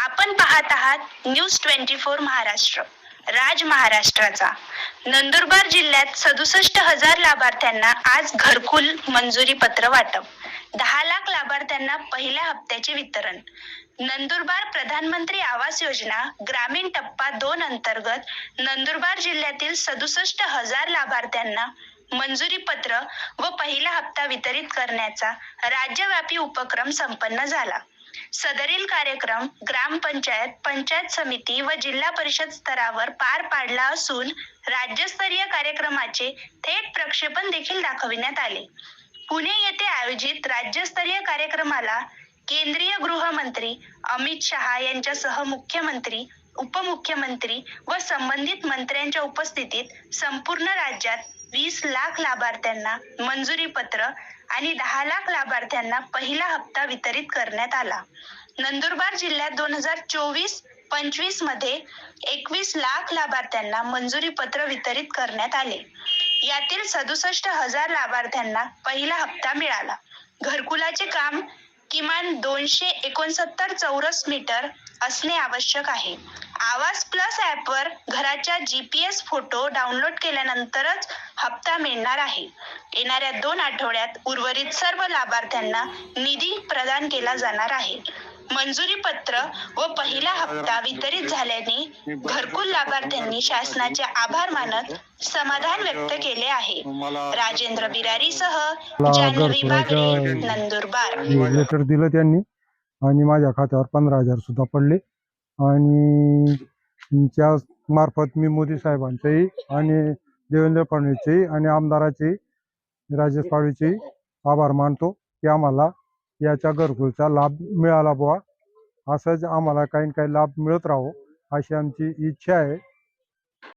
आपण पाहत आहात न्यूज ट्वेंटी फोर महाराष्ट्र राज महाराष्ट्राचा. नंदुरबार जिल्ह्यात सदुसष्ट हजार लाभार्थ्यांना आज घरकुल मंजुरी पत्र वाटप. दहा लाख लाभार्थ्यांना पहिल्या हप्त्याचे वितरण. नंदुरबार प्रधानमंत्री आवास योजना ग्रामीण टप्पा दोन अंतर्गत नंदुरबार जिल्ह्यातील सदुसष्ट हजार लाभार्थ्यांना मंजुरी पत्र व पहिला हप्ता वितरित करण्याचा राज्यव्यापी उपक्रम संपन्न झाला. सदरील कार्यक्रम ग्रामपंचायत पंचायत समिती व जिल्हा परिषद स्तरावर पार पाडला असून राज्यस्तरीय कार्यक्रमाचे थेट प्रक्षेपण देखील दाखविण्यात आले. पुणे येथे आयोजित राज्यस्तरीय कार्यक्रमाला केंद्रीय गृहमंत्री अमित शहा यांच्यासह मुख्यमंत्री उपमुख्यमंत्री व संबंधित मंत्र्यांच्या उपस्थितीत संपूर्ण राज्यात वीस लाख लाभार्थ्यांना मंजुरी पत्र आणि दहा लाख लाभार्थ्यांना पहिला हप्ता वितरित करण्यात आला. नंदुरबार जिल्ह्यात दोन हजार चोवीस पंचवीसमध्ये एकवीस लाख लाभार्थ्यांना मंजुरी पत्र वितरित करण्यात आले. यातील सदुसष्ट हजार लाभार्थ्यांना पहिला हप्ता मिळाला. घरकुलाचे काम किमान दोनशे एकोणसत्तर चौरस मीटर असणे आवश्यक आहे. आवाज प्लस ॲपवर घराच्या G P S photo download केल्यानंतरच हप्ता मिळणार आहे. येणाऱ्या दोन आठवड्यात उर्वरित सर्व लाभार्थ्यांना निधी प्रदान केला जाणार आहे. मंजुरी पत्र व पहिला हप्ता वितरित झाल्याने घरकुल लाभार्थ्यांनी शासनाचे आभार मानत समाधान व्यक्त केले आहे. राजेंद्र बिरारीसह जान्हवी बागडे नंदुरबार. लेटर दिलं त्यांनी आणि माझ्या खात्यावर पंधरा हजार सुद्धा पडले. आणि त्या मार्फत मी मोदी साहेबांचेही आणि देवेंद्र फडणवीसचेही आणि आमदाराचे राजेश पाडवीचे आभार मानतो. की आम्हाला याच्या घरकुलचा लाभ मिळाला बुवा. असंच आम्हाला काही ना काही लाभ मिळत राहो अशी आमची इच्छा आहे.